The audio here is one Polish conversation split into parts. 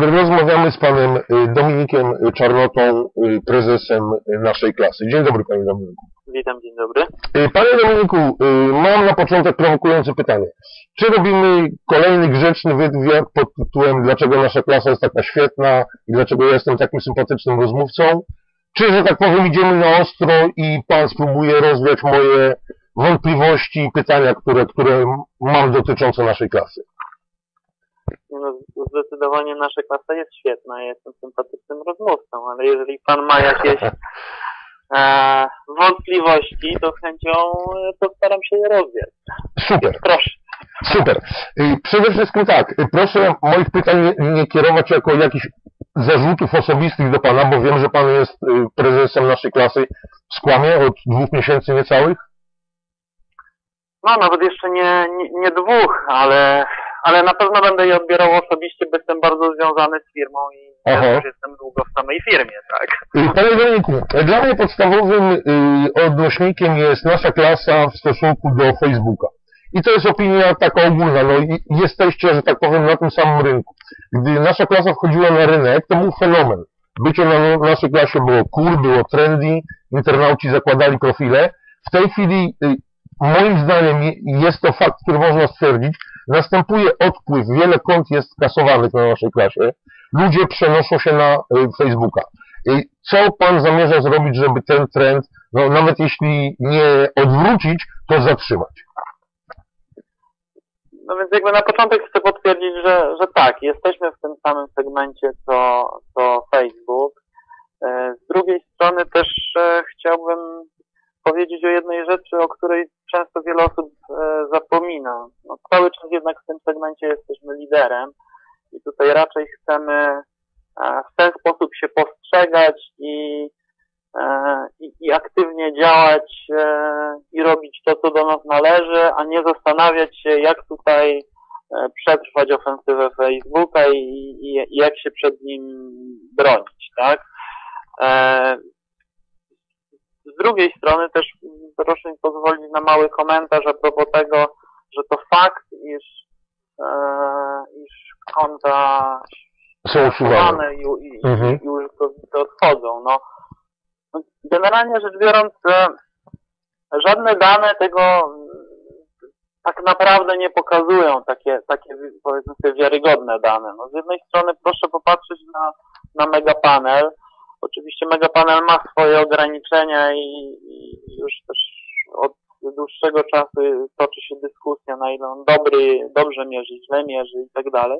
dobry. Rozmawiamy z panem y, Dominikiem Czarnotą, y, prezesem naszej klasy. Dzień dobry, panie Dominiku. Witam, dzień dobry. Y, Panie Dominiku, mam na początek prowokujące pytanie. Czy robimy kolejny grzeczny wywiad pod tytułem Dlaczego nasza klasa jest taka świetna i dlaczego ja jestem takim sympatycznym rozmówcą? Czy, że tak powiem, idziemy na ostro i pan spróbuje rozwiać moje wątpliwości i pytania, które, które mam dotyczące naszej klasy? No, zdecydowanie nasza klasa jest świetna, ja jestem sympatycznym rozmówcą, ale jeżeli pan ma jakieś e, wątpliwości, to chęcią e, postaram się je rozwiać. Super. Proszę. Super. Y, Przede wszystkim tak, y, proszę moich pytań nie, nie kierować jako jakichś zarzutów osobistych do Pana, bo wiem, że Pan jest y, prezesem naszej klasy w Skłamie od dwóch miesięcy niecałych. No, nawet jeszcze nie, nie, nie dwóch, ale, ale na pewno będę je odbierał osobiście, bo jestem bardzo związany z firmą i Aha. też jestem długo w samej firmie, tak? Panie Dominiku, dla mnie podstawowym y, odnośnikiem jest nasza klasa w stosunku do Facebooka. I to jest opinia taka ogólna. No, i- jesteście, że tak powiem, na tym samym rynku. Gdy nasza klasa wchodziła na rynek, to był fenomen. Bycie na naszej klasie było cool, było trendy, internauci zakładali profile. W tej chwili, y, moim zdaniem, je- jest to fakt, który można stwierdzić, następuje odpływ, wiele kont jest kasowanych na naszej klasie, ludzie przenoszą się na y, Facebooka. Y, Co pan zamierza zrobić, żeby ten trend, no, nawet jeśli nie odwrócić, to zatrzymać? No więc jakby na początek chcę potwierdzić, że, że tak, jesteśmy w tym samym segmencie co, co Facebook. E, Z drugiej strony też e, chciałbym powiedzieć o jednej rzeczy, o której często wiele osób e, zapomina. No, cały czas jednak w tym segmencie jesteśmy liderem i tutaj raczej chcemy e, w ten sposób się postrzegać i, e, i, i aktywnie działać i robić to, co do nas należy, a nie zastanawiać się, jak tutaj przetrwać ofensywę Facebooka i, i, i jak się przed nim bronić, tak? Z drugiej strony też proszę mi pozwolić na mały komentarz a propos tego, że to fakt, iż, e, iż konta Są usuwane. i, i, Mhm. i użytkownicy odchodzą. No, no, generalnie rzecz biorąc, e, żadne dane tego mm, tak naprawdę nie pokazują takie, takie powiedzmy sobie wiarygodne dane. No, z jednej strony proszę popatrzeć na, na Megapanel. Oczywiście Megapanel ma swoje ograniczenia i, i już też od dłuższego czasu toczy się dyskusja, na ile on dobry, dobrze mierzy, źle mierzy i tak dalej.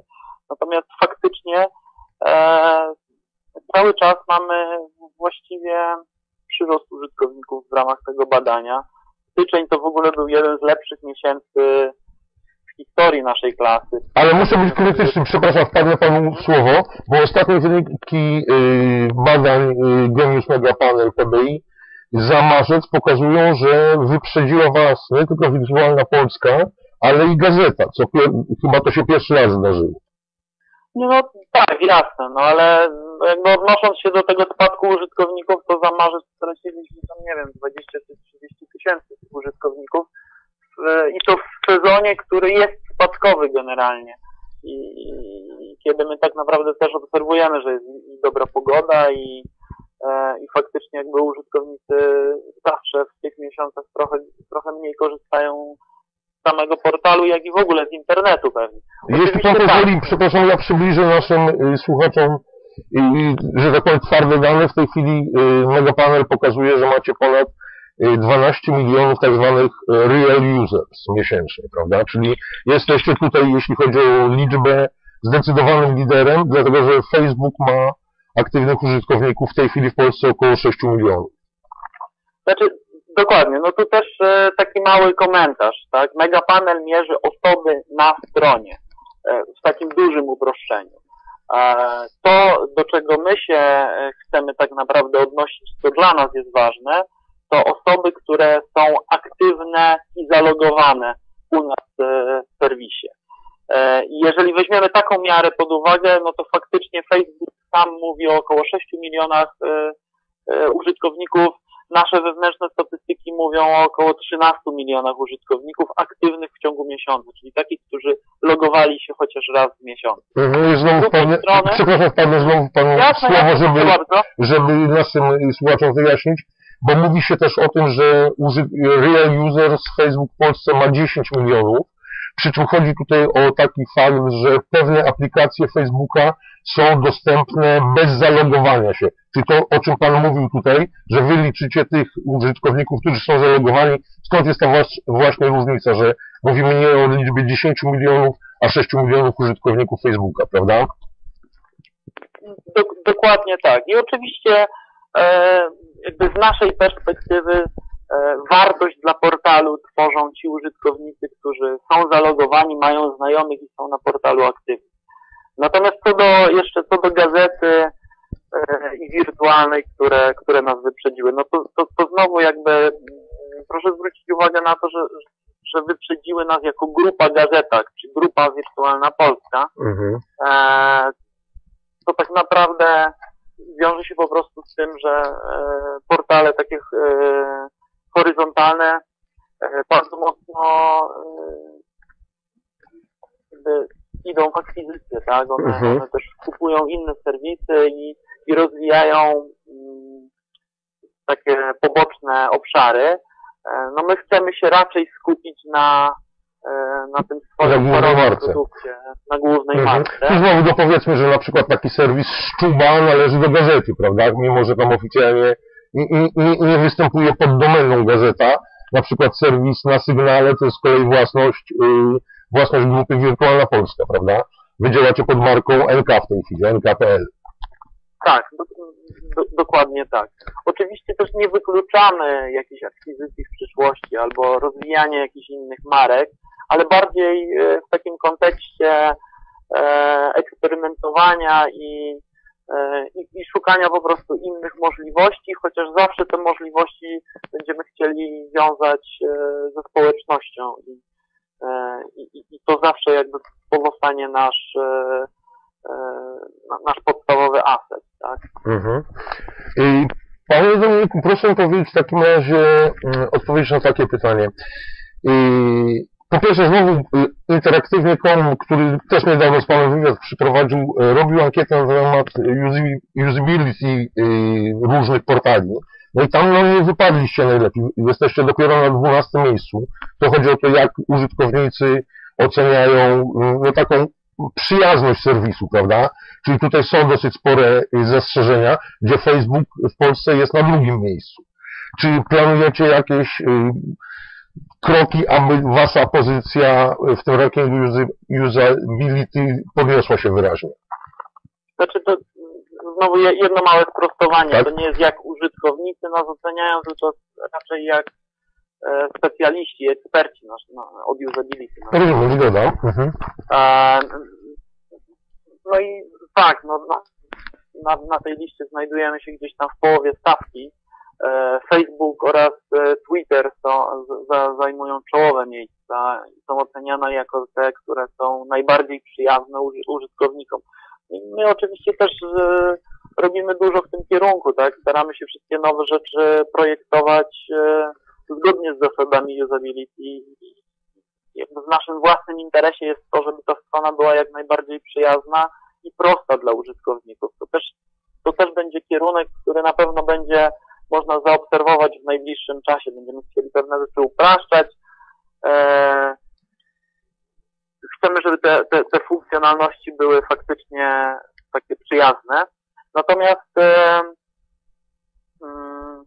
Natomiast faktycznie e, cały czas mamy właściwie przyrost użytkowników w ramach tego badania. Styczeń to w ogóle był jeden z lepszych miesięcy historii naszej klasy. Ale muszę być krytyczny, przepraszam, wpadnę panu słowo, bo ostatnie wyniki y, badań y, Genius Mega Panel PBI za marzec pokazują, że wyprzedziła was nie tylko Wirtualna Polska, ale i gazeta, co chyba to się pierwszy raz zdarzyło. No, no tak, jasne, no ale jakby odnosząc się do tego spadku użytkowników, to za marzec straciliśmy tam, nie wiem, 20 czy 30 tysięcy użytkowników i to w sezonie, który jest spadkowy generalnie. I, kiedy my tak naprawdę też obserwujemy, że jest dobra pogoda i, e, i faktycznie jakby użytkownicy zawsze w tych miesiącach trochę, trochę mniej korzystają z samego portalu, jak i w ogóle z internetu pewnie. Jeśli pan pozwoli, tak. przepraszam, ja przybliżę naszym y, słuchaczom, y, że tak powiem, twarde dane. W tej chwili y, Megapanel pokazuje, że macie ponad 12 milionów tak zwanych y, real users miesięcznie, prawda? Czyli jesteście tutaj, jeśli chodzi o liczbę, zdecydowanym liderem, dlatego że Facebook ma aktywnych użytkowników w tej chwili w Polsce około 6 milionów. Znaczy, dokładnie, no tu też e, taki mały komentarz, tak? Megapanel mierzy osoby na stronie e, w takim dużym uproszczeniu. E, to, do czego my się e, chcemy tak naprawdę odnosić, co dla nas jest ważne, to osoby, które są aktywne i zalogowane u nas w serwisie. E, jeżeli weźmiemy taką miarę pod uwagę, no to faktycznie Facebook sam mówi o około 6 milionach e, e, użytkowników nasze wewnętrzne statystyki mówią o około 13 milionach użytkowników aktywnych w ciągu miesiąca, czyli takich, którzy logowali się chociaż raz w miesiącu. Mhm, znowu wpadnę, strony- przepraszam, wpadnę znowu Panu Jasne, słowo, żeby, żeby naszym słuchaczom wyjaśnić, bo mówi się też o tym, że real users Facebook w Polsce ma 10 milionów, przy czym chodzi tutaj o taki fakt, że pewne aplikacje Facebooka są dostępne bez zalogowania się. Czyli to, o czym Pan mówił tutaj, że Wy liczycie tych użytkowników, którzy są zalogowani, stąd jest ta właśnie różnica, że mówimy nie o liczbie 10 milionów, a 6 milionów użytkowników Facebooka, prawda? Dok- dokładnie tak. I oczywiście jakby z naszej perspektywy e, wartość dla portalu tworzą ci użytkownicy, którzy są zalogowani, mają znajomych i są na portalu aktywni. Natomiast co do, jeszcze co do gazety e, i wirtualnej, które, które nas wyprzedziły, no to, to, to znowu jakby mm, proszę zwrócić uwagę na to, że, że wyprzedziły nas jako grupa gazetak, czy grupa wirtualna Polska, Mhm. e, to tak naprawdę wiąże się po prostu z tym, że e, portale takie e, horyzontalne e, bardzo mocno jakby idą w akwizycję, tak? One, Mhm. one też kupują inne serwisy i, i rozwijają mm, takie poboczne obszary. No my chcemy się raczej skupić na, na tym Na swoim głównej chorobowym marce. produkcie, na głównej Mhm. marce. I znowu dopowiedzmy, że na przykład taki serwis Szczuba należy do gazety, prawda? Mimo, że tam oficjalnie nie, nie, nie- nie występuje pod domeną gazeta. Na przykład serwis na sygnale to jest z kolei własność, yy, własność grupy Wirtualna Polska, prawda? Wy działacie pod marką NK w tej chwili, NK.pl. Tak, do, do, dokładnie tak. Oczywiście też nie wykluczamy jakiejś akwizycji w przyszłości albo rozwijania jakichś innych marek, ale bardziej e, w takim kontekście e, eksperymentowania i, e, i, i szukania po prostu innych możliwości, chociaż zawsze te możliwości będziemy chcieli wiązać ze społecznością i, i, i- to zawsze jakby pozostanie nasz, na- nasz podstawowy aset, tak? Mhm. I Panie Dominiku, proszę powiedzieć w takim razie, mm, odpowiedzieć na takie pytanie. I po pierwsze, znowu y, interaktywnie kom, który też niedawno z Panem wywiad przeprowadził, y, robił ankietę na temat usability y, różnych portali. No i tam no, nie wypadliście najlepiej. Jesteście dopiero na 12 miejscu. To chodzi o to, jak użytkownicy oceniają no, taką przyjazność serwisu, prawda? Czyli tutaj są dosyć spore zastrzeżenia, gdzie Facebook w Polsce jest na drugim miejscu. Czy planujecie jakieś kroki, aby wasza pozycja w tym rankingu usability podniosła się wyraźnie? Znaczy to znowu je- jedno małe sprostowanie. Tak. To nie jest jak użytkownicy nas oceniają, tylko raczej jak e, specjaliści, eksperci nasz, na, od usability. nas Rozumiem, zgoda. Mhm. E, No i tak, no, na, na tej liście znajdujemy się gdzieś tam w połowie stawki. E, Facebook oraz e, Twitter są, zajmują czołowe miejsca i są oceniane jako te, które są najbardziej przyjazne uży, użytkownikom. I my oczywiście też e, robimy dużo w tym kierunku, tak? Staramy się wszystkie nowe rzeczy projektować zgodnie z zasadami usability w naszym własnym interesie jest to, żeby ta strona była jak najbardziej przyjazna i prosta dla użytkowników. To też, to też będzie kierunek, który na pewno będzie można zaobserwować w najbliższym czasie. Będziemy chcieli pewne rzeczy upraszczać. Eee, chcemy, żeby te, te, te funkcjonalności były faktycznie takie przyjazne. Natomiast e, mm,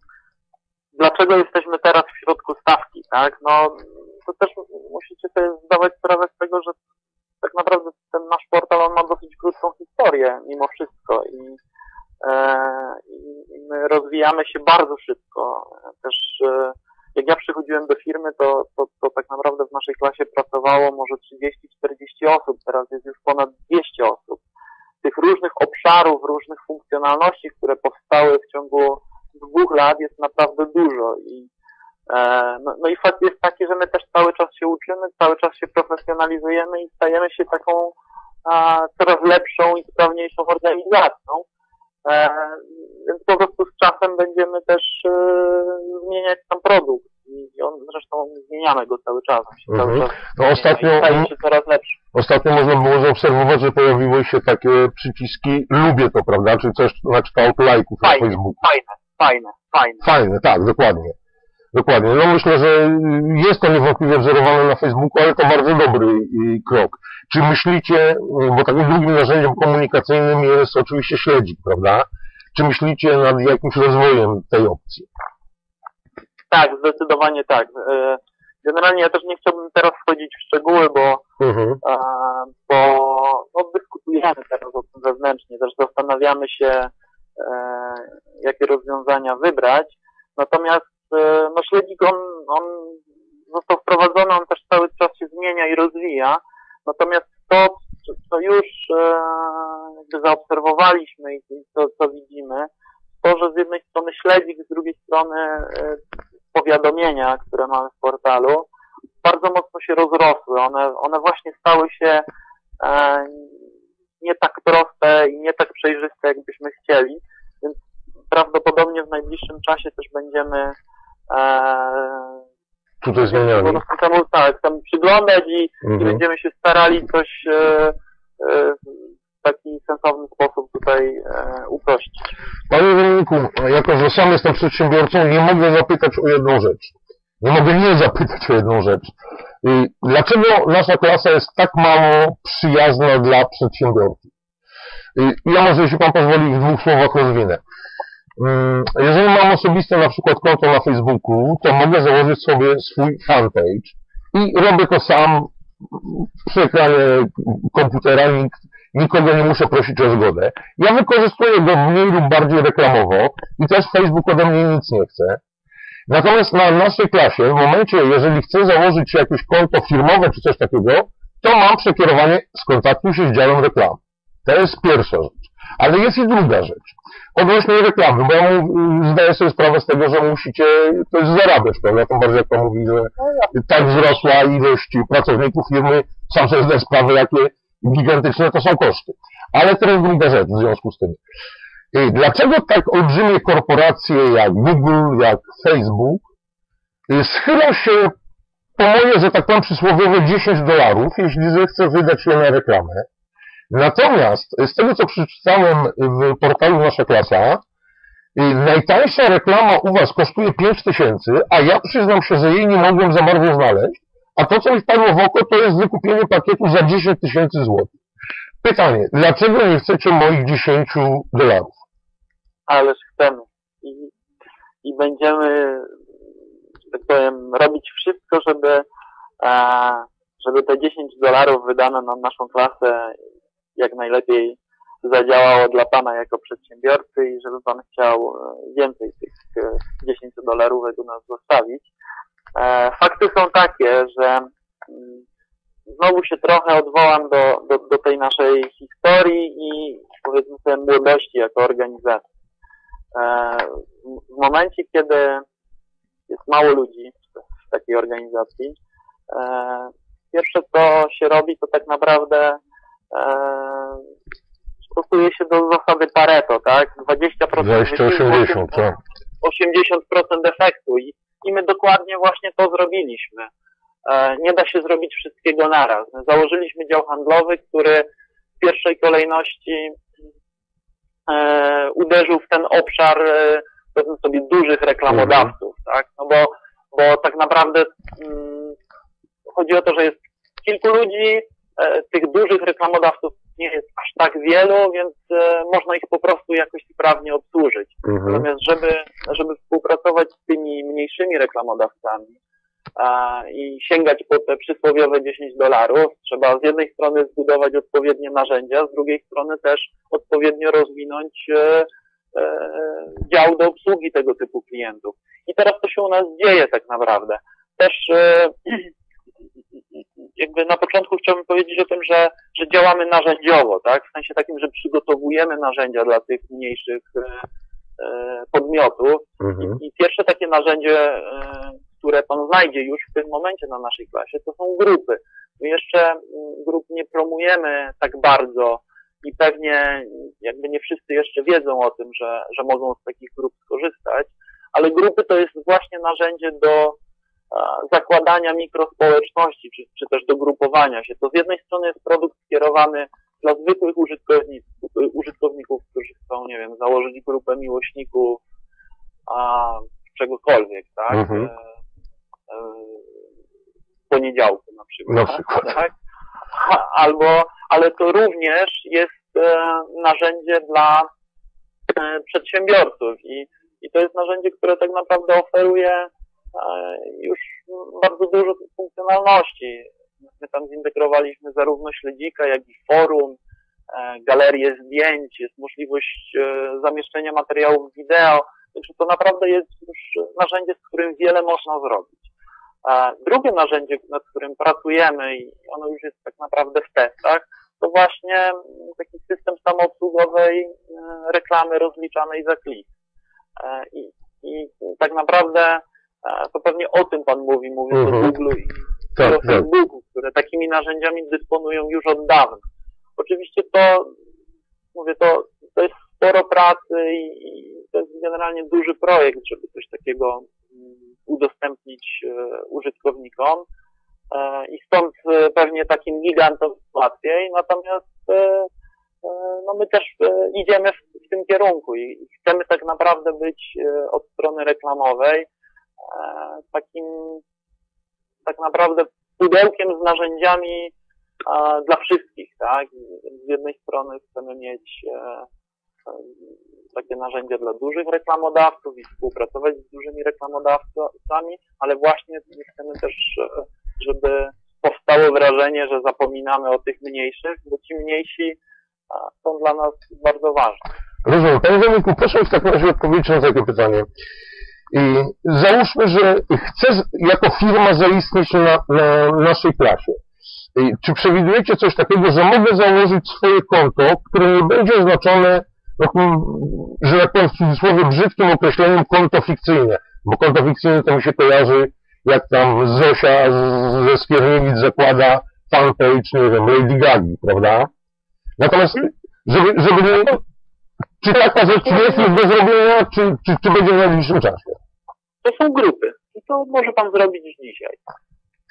dlaczego jesteśmy teraz w środku stawki, tak? No, to też musicie sobie zdawać sprawę z tego, że tak naprawdę ten nasz portal on ma dosyć krótką historię mimo wszystko i, e, i my rozwijamy się bardzo szybko. Też e, jak ja przychodziłem do firmy, to, to, to tak naprawdę w naszej klasie pracowało może 30-40 osób, teraz jest już ponad 200 osób. Tych różnych obszarów, różnych funkcjonalności, które powstały w ciągu dwóch lat jest naprawdę dużo i e, no, no i fakt jest taki, że my też cały czas się uczymy, cały czas się profesjonalizujemy i stajemy się taką a, coraz lepszą i sprawniejszą organizacją. E, więc po prostu z czasem będziemy też e, zmieniać tam produkt. I on, zresztą zmieniamy go cały czas. Mhm. cały czas No ostatnio, ostatnio można było zaobserwować, że pojawiły się takie przyciski lubię to, prawda? Czy coś na kształt lajków na Fajnie. Facebooku. Fajne, fajne, fajne. Fajne, tak, dokładnie. Dokładnie. No myślę, że jest to niewątpliwie wzorowane na Facebooku, ale to bardzo dobry y, krok. Czy myślicie, y, bo takim drugim narzędziem komunikacyjnym jest oczywiście śledzik, prawda? Czy myślicie nad jakimś rozwojem tej opcji? Tak, zdecydowanie tak. E, Generalnie ja też nie chciałbym teraz wchodzić w szczegóły, bo Mhm. bo no, dyskutujemy teraz o tym wewnętrznie, też zastanawiamy się, e, jakie rozwiązania wybrać. Natomiast no, śledzik on, on został wprowadzony, on też cały czas się zmienia i rozwija. Natomiast to, co- już e, jakby zaobserwowaliśmy i i co, co widzimy, to, że z jednej strony śledzik, z drugiej strony e, powiadomienia, które mamy w portalu, bardzo mocno się rozrosły. One, one właśnie stały się e, nie tak proste i nie tak przejrzyste, jakbyśmy chcieli, więc prawdopodobnie w najbliższym czasie też będziemy e, Tutaj po zmieniali. prostu temu, tak, temu przyglądać i, i Mhm. będziemy się starali coś e, e, w taki sensowny sposób tutaj e, uprościć. Panie Dominiku, jako że sam jestem przedsiębiorcą, nie mogę zapytać o jedną rzecz. Nie mogę nie zapytać o jedną rzecz. Dlaczego nasza klasa jest tak mało przyjazna dla przedsiębiorców? Ja może, jeśli Pan pozwoli, w dwóch słowach rozwinę. Mm, Jeżeli mam osobiste na przykład konto na Facebooku, to mogę założyć sobie swój fanpage i robię to sam przy ekranie komputera, nikt, nikogo nie muszę prosić o zgodę. Ja wykorzystuję go mniej lub bardziej reklamowo i też Facebook ode mnie nic nie chce. Natomiast na naszej klasie, w momencie, jeżeli chcę założyć jakieś konto firmowe czy coś takiego, to mam przekierowanie skontaktuj się z działem reklam. To jest pierwsza rzecz. Ale jest i druga rzecz. Odnośnie reklamy, bo ja mu- zdaję sobie sprawę z tego, że musicie coś zarabiać, prawda? Tym bardziej jak Pan mówi, że tak wzrosła ilość pracowników firmy, sam sobie zdaję sprawę, jakie gigantyczne to są koszty. Ale teraz druga rzecz w związku z tym. Y, Dlaczego tak olbrzymie korporacje jak Google, jak Facebook y, schylą się po moje, że tak powiem, przysłowiowe 10 dolarów, jeśli zechce wydać je na reklamę. Natomiast z tego, co przeczytałem w portalu Nasza Klasa, y, najtańsza reklama u Was kosztuje 5 tysięcy, a ja przyznam się, że jej nie mogłem za bardzo znaleźć, a to, co mi wpadło w oko, to jest wykupienie pakietu za 10 tysięcy złotych. Pytanie, dlaczego nie chcecie moich 10 dolarów? Ależ chcemy. I, i będziemy, tak powiem, robić wszystko, żeby, e, żeby te 10 dolarów wydane na naszą klasę jak najlepiej zadziałało dla Pana jako przedsiębiorcy i żeby Pan chciał e, więcej tych e, 10 dolarów u nas zostawić. E, fakty są takie, że mm, znowu się trochę odwołam do, do, do tej naszej historii i powiedzmy sobie młodości jako organizacji. E, w- momencie, kiedy jest mało ludzi w- takiej organizacji, e, pierwsze co się robi, to tak naprawdę e, stosuje się do zasady Pareto, tak? 20% wysiłku, 20-80, tak. 80% efektu i, i my dokładnie właśnie to zrobiliśmy. E, nie da się zrobić wszystkiego naraz. My założyliśmy dział handlowy, który w pierwszej kolejności e, uderzył w ten obszar powiedzmy sobie dużych reklamodawców, tak? No bo, bo tak naprawdę mm, chodzi o to, że jest kilku ludzi, tych dużych reklamodawców nie jest aż tak wielu, więc e, można ich po prostu jakoś sprawnie obsłużyć. Mhm. Natomiast żeby, żeby współpracować z tymi mniejszymi reklamodawcami a, i sięgać po te przysłowiowe 10 dolarów, trzeba z jednej strony zbudować odpowiednie narzędzia, z drugiej strony też odpowiednio rozwinąć e, e, dział do obsługi tego typu klientów. I teraz to się u nas dzieje tak naprawdę. Też e, jakby na początku chciałbym powiedzieć o tym, że, że działamy narzędziowo, tak? W sensie takim, że przygotowujemy narzędzia dla tych mniejszych e, e, podmiotów. Mhm. I pierwsze takie narzędzie, e, które Pan znajdzie już w tym momencie na naszej klasie, to są grupy. My jeszcze grup nie promujemy tak bardzo i pewnie jakby nie wszyscy jeszcze wiedzą o tym, że, że mogą z takich grup skorzystać, ale grupy to jest właśnie narzędzie do zakładania mikrospołeczności, czy, czy też do grupowania się. To z jednej strony jest produkt skierowany dla zwykłych użytkowników, użytkowników którzy chcą, nie wiem, założyć grupę miłośników a, czegokolwiek, tak? Mhm. E, e, poniedziałku na przykład. Na przykład. Tak? Albo, ale to również jest e, narzędzie dla przedsiębiorców i, i to jest narzędzie, które tak naprawdę oferuje już bardzo dużo funkcjonalności. My tam zintegrowaliśmy zarówno śledzika, jak i forum, e, galerię zdjęć, jest możliwość e, zamieszczenia materiałów wideo, także to naprawdę jest już narzędzie, z którym wiele można zrobić. Drugie narzędzie, nad którym pracujemy i ono już jest tak naprawdę w testach, to właśnie taki system samoobsługowej e, reklamy rozliczanej za klik. I, i tak naprawdę to pewnie o tym Pan mówi, mówi mhm. o Google i tak, o tak. Facebooku, które takimi narzędziami dysponują już od dawna. Oczywiście to, mówię, to, to jest sporo pracy i, to jest generalnie duży projekt, żeby coś takiego udostępnić e, użytkownikom e, i stąd e, pewnie takim gigantom łatwiej, natomiast no my też idziemy w, w tym kierunku i chcemy tak naprawdę być od strony reklamowej takim tak naprawdę pudełkiem z narzędziami dla wszystkich, tak? Z jednej strony chcemy mieć takie narzędzia dla dużych reklamodawców i współpracować z dużymi reklamodawcami, ale właśnie chcemy też, żeby powstało wrażenie, że zapominamy o tych mniejszych, bo ci mniejsi są dla nas bardzo ważni. Rozumiem. Panie Dominiku, proszę w takim razie odpowiedzieć na takie pytanie. I załóżmy, że chcę jako firma zaistnieć na, na naszej klasie. I czy przewidujecie coś takiego, że mogę założyć swoje konto, które nie będzie oznaczone takim, że tak powiem w cudzysłowie, brzydkim określeniem konto fikcyjne. Bo konto fikcyjne to mi się kojarzy, jak tam Zosia ze Skierniewic zakłada fanpage, nie wiem, Lady Gagi, prawda? Natomiast, żeby, żeby nie, czy taka rzecz jest już do zrobienia, czy, czy, czy będzie w najbliższym czasie? To są grupy. I to może pan zrobić dzisiaj.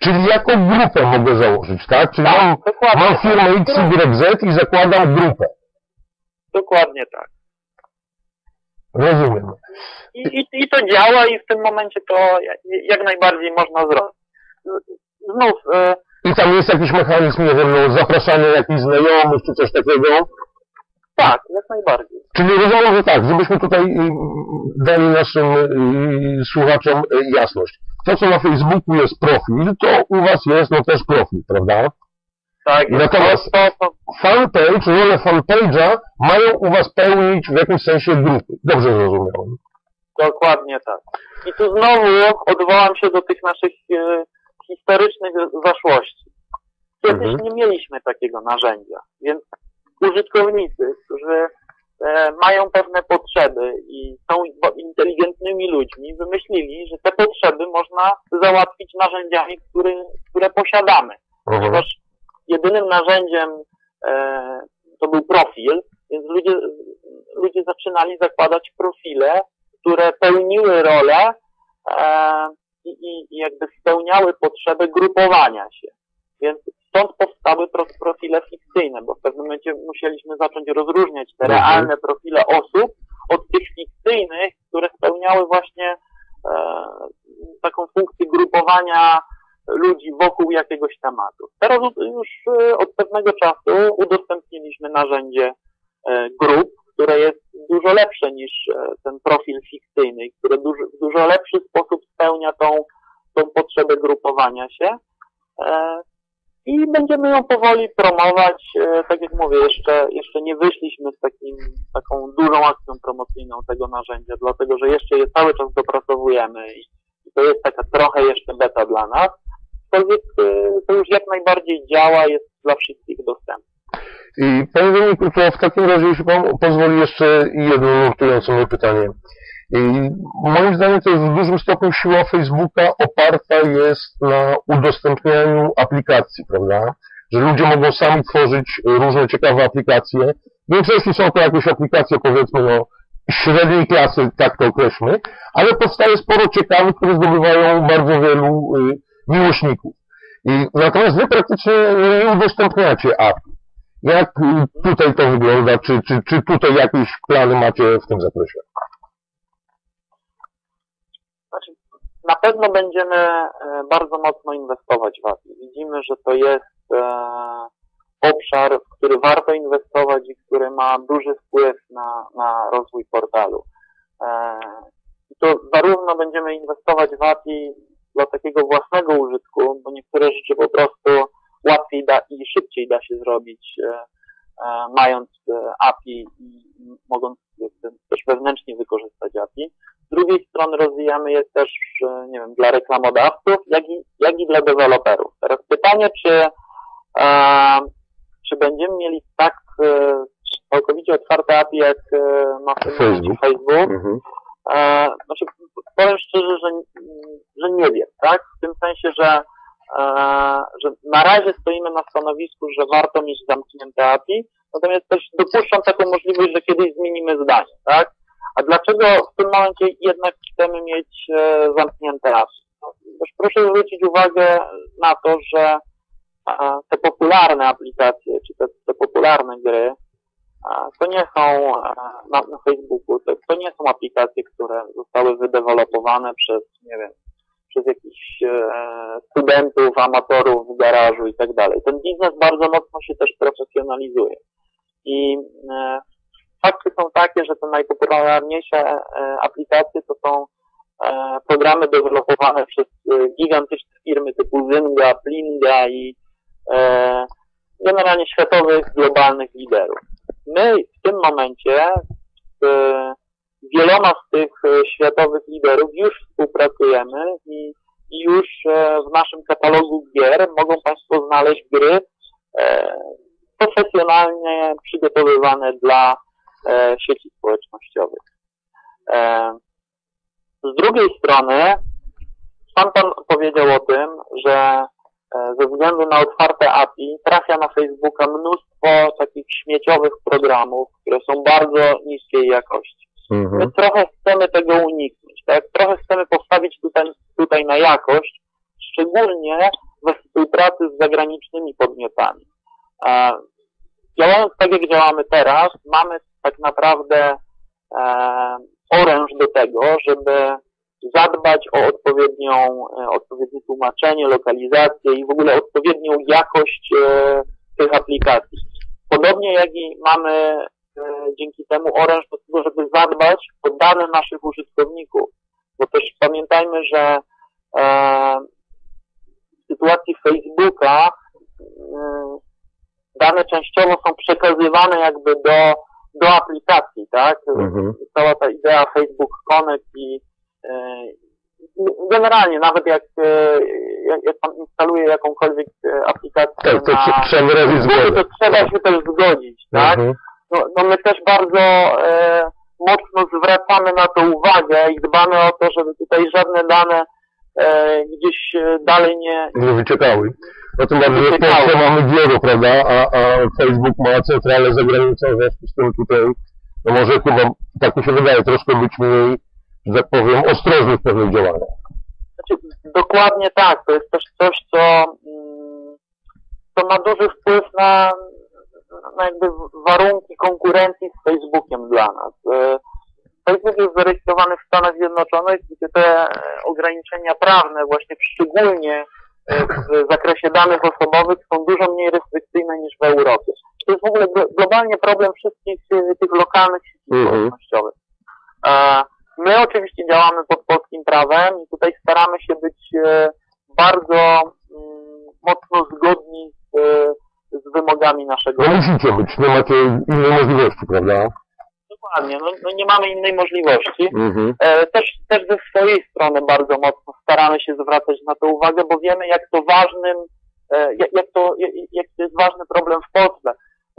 Czyli jako grupę mogę założyć, tak? Czyli tak, mam, mam firmę XYZ i zakładam grupę. Dokładnie tak. Rozumiem. I, i, I to działa i w tym momencie to jak najbardziej można zrobić. Znów... E... I tam jest jakiś mechanizm, nie wiem, no, zapraszania jakichś znajomych czy coś takiego? Tak, jak najbardziej. Czyli rozumiem, że tak, żebyśmy tutaj y, dali naszym y, słuchaczom y, jasność. To, co na Facebooku jest profil, to u Was jest no też profil, prawda? Tak, Natomiast fanpage, rolę fanpage'a mają u Was pełnić w jakimś sensie grupy. Dobrze zrozumiałem. Dokładnie tak. I tu znowu odwołam się do tych naszych e, historycznych zaszłości. Kiedyś mhm. nie mieliśmy takiego narzędzia, więc użytkownicy, którzy e, mają pewne potrzeby i są inteligentnymi ludźmi, wymyślili, że te potrzeby można załatwić narzędziami, który, które posiadamy. Mhm. Ponieważ jedynym narzędziem e, to był profil, więc ludzie, ludzie zaczynali zakładać profile, które pełniły rolę e, i, i jakby spełniały potrzebę grupowania się. Więc stąd powstały profile fikcyjne, bo w pewnym momencie musieliśmy zacząć rozróżniać te mhm. realne profile osób od tych fikcyjnych, które spełniały właśnie e, taką funkcję grupowania ludzi wokół jakiegoś tematu. Teraz już e, od pewnego czasu udostępniliśmy narzędzie e, grup, które jest dużo lepsze niż e, ten profil fikcyjny, które dużo, w dużo lepszy sposób spełnia tą, tą potrzebę grupowania się. I będziemy ją powoli promować. Tak jak mówię, jeszcze, jeszcze nie wyszliśmy z takim, taką dużą akcją promocyjną tego narzędzia, dlatego że jeszcze je cały czas dopracowujemy i to jest taka trochę jeszcze beta dla nas aczkolwiek y, to już jak najbardziej działa, jest dla wszystkich dostępne. I Panie Dominiku, to w takim razie, jeśli Pan pozwoli jeszcze jedno nurtujące moje pytanie. Moim zdaniem to jest w dużym stopniu siła Facebooka oparta jest na udostępnianiu aplikacji, prawda? że ludzie mogą sami tworzyć różne ciekawe aplikacje. W większości są to jakieś aplikacje, powiedzmy, no, średniej klasy, tak to określmy, ale powstaje sporo ciekawych, które zdobywają bardzo wielu y, miłośników. I, natomiast wy praktycznie nie udostępniacie API. Jak y, tutaj to wygląda? Czy, czy, czy tutaj jakieś plany macie w tym zakresie? Znaczy, na pewno będziemy e, bardzo mocno inwestować w API. Widzimy, że to jest e, obszar, w który warto inwestować i który ma duży wpływ na, na rozwój portalu. E, I to zarówno będziemy inwestować w API dla takiego własnego użytku, bo niektóre rzeczy po prostu łatwiej da, i szybciej da się zrobić, mając API i mogąc też wewnętrznie wykorzystać API. Z drugiej strony rozwijamy je też, nie wiem, dla reklamodawców, jak i, jak i dla deweloperów. Teraz pytanie, czy, e, czy będziemy mieli tak e, całkowicie otwarte API, jak e, ma w tym Facebook. Facebook? Mhm. E, znaczy, powiem szczerze, że, że nie wiem, tak? W tym sensie, że, e, że na razie stoimy na stanowisku, że warto mieć zamknięte API, natomiast też dopuszczam taką możliwość, że kiedyś zmienimy zdanie, tak? A dlaczego w tym momencie jednak chcemy mieć e, zamknięte API? No, proszę zwrócić uwagę na to, że e, te popularne aplikacje, czy te, te popularne gry, e, to nie są e, na, na Facebooku, to, to nie są aplikacje, które zostały wydevelopowane przez, nie wiem, przez jakichś e, studentów, amatorów w garażu i tak dalej. Ten biznes bardzo mocno się też profesjonalizuje. I e, fakty są takie, że te najpopularniejsze e, aplikacje to są e, programy dewelopowane przez gigantyczne firmy typu Zynga, Plinga i generalnie światowych, globalnych liderów. My w tym momencie z wieloma z tych światowych liderów już współpracujemy i, już w naszym katalogu gier mogą Państwo znaleźć gry profesjonalnie przygotowywane dla e, sieci społecznościowych. E, z drugiej strony, sam Pan powiedział o tym, że e, ze względu na otwarte API trafia na Facebooka mnóstwo takich śmieciowych programów, które są bardzo niskiej jakości. Mhm. My trochę chcemy tego uniknąć, tak? Trochę chcemy postawić tutaj, tutaj na jakość, szczególnie we współpracy z zagranicznymi podmiotami. E, działając tak, jak działamy teraz, mamy tak naprawdę e, oręż do tego, żeby zadbać o odpowiednią, e, odpowiednie tłumaczenie, lokalizację i w ogóle odpowiednią jakość tych aplikacji. Podobnie jak i mamy dzięki temu oręż do tego, żeby zadbać o dane naszych użytkowników. Bo też pamiętajmy, że w sytuacji Facebooka częściowo są przekazywane jakby do, do aplikacji, tak? Mhm. Cała ta idea Facebook Connect i e, generalnie nawet jak, e, jak, jak pan instaluje jakąkolwiek e, aplikację Tak, to na tr- trzeba wyrazić zgodę. to trzeba się też zgodzić, tak? Mhm. No, no my też bardzo e, mocno zwracamy na to uwagę i dbamy o to, żeby tutaj żadne dane e, gdzieś dalej nie, Nie wyciekały. No tym bardziej, że w. Polsce mamy prawda, a, a Facebook ma centralę za granicą, w związku z tym tutaj, no może chyba, tak mi się wydaje, troszkę być mniej, że tak powiem, ostrożny w pewnych działaniach. Znaczy, dokładnie tak. To jest też coś, co, mm, co ma duży wpływ na, na jakby warunki konkurencji z Facebookiem dla nas. E, Facebook jest zarejestrowany w Stanach Zjednoczonych, gdzie te ograniczenia prawne, właśnie szczególnie w zakresie danych osobowych, są dużo mniej restrykcyjne niż w Europie. To jest w ogóle glo- globalnie problem wszystkich e, tych lokalnych sieci Mhm. społecznościowych. E, My oczywiście działamy pod polskim prawem i tutaj staramy się być e, bardzo mm, mocno zgodni z, e, z wymogami naszego No musicie być, nie macie innej możliwości, prawda? Dokładnie, no, no nie mamy innej możliwości. Mhm. E, też, też ze swojej strony bardzo mocno staramy się zwracać na to uwagę, bo wiemy jak to ważnym, e, jak, to, jak, jak to jest ważny problem w Polsce.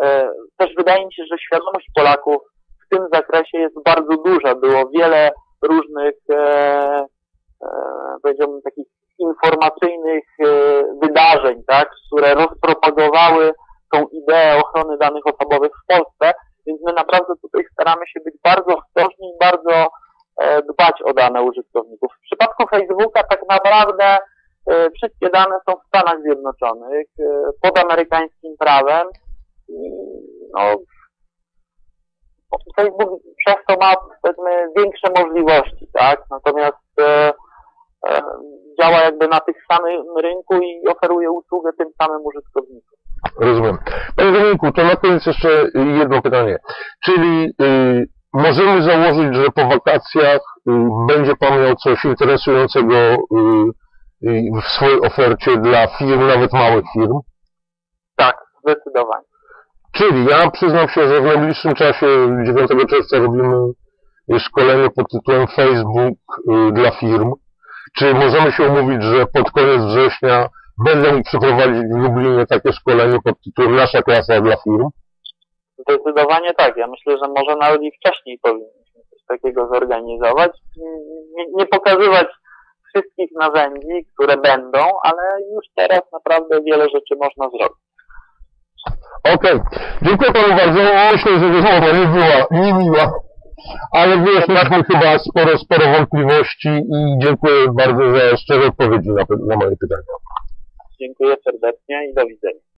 E, też wydaje mi się, że świadomość Polaków w tym zakresie jest bardzo duża. Było wiele różnych, e, e, powiedziałbym, takich informacyjnych e, wydarzeń, tak, które rozpropagowały tą ideę ochrony danych osobowych w Polsce, więc my naprawdę tutaj staramy się być bardzo ostrożni i bardzo e, dbać o dane użytkowników. W przypadku Facebooka tak naprawdę e, wszystkie dane są w Stanach Zjednoczonych, e, pod amerykańskim prawem no, Facebook przez to ma powiedzmy większe możliwości, tak? Natomiast działa jakby na tych samym rynku i oferuje usługę tym samym użytkownikom. Rozumiem. Panie Dominiku, to na koniec jeszcze jedno pytanie. Czyli y, możemy założyć, że po wakacjach y, będzie Pan miał coś interesującego y, y, w swojej ofercie dla firm, nawet małych firm? Tak, zdecydowanie. Czyli ja przyznam się, że w najbliższym czasie, 9 czerwca robimy szkolenie pod tytułem Facebook y, dla firm. Czy możemy się umówić, że pod koniec września mógł przeprowadzić w Lublinie takie szkolenie pod tytułem Nasza klasa dla firm? Zdecydowanie tak. Ja myślę, że może nawet i wcześniej powinniśmy coś takiego zorganizować. Nie, nie pokazywać wszystkich narzędzi, które będą, ale już teraz naprawdę wiele rzeczy można zrobić. Okej, dziękuję Panu bardzo. Myślę, że rozmowa nie była niemiła, ale wyjaśniliśmy chyba sporo, sporo wątpliwości i dziękuję bardzo za szczere odpowiedzi na, na moje pytania. Dziękuję serdecznie i do widzenia.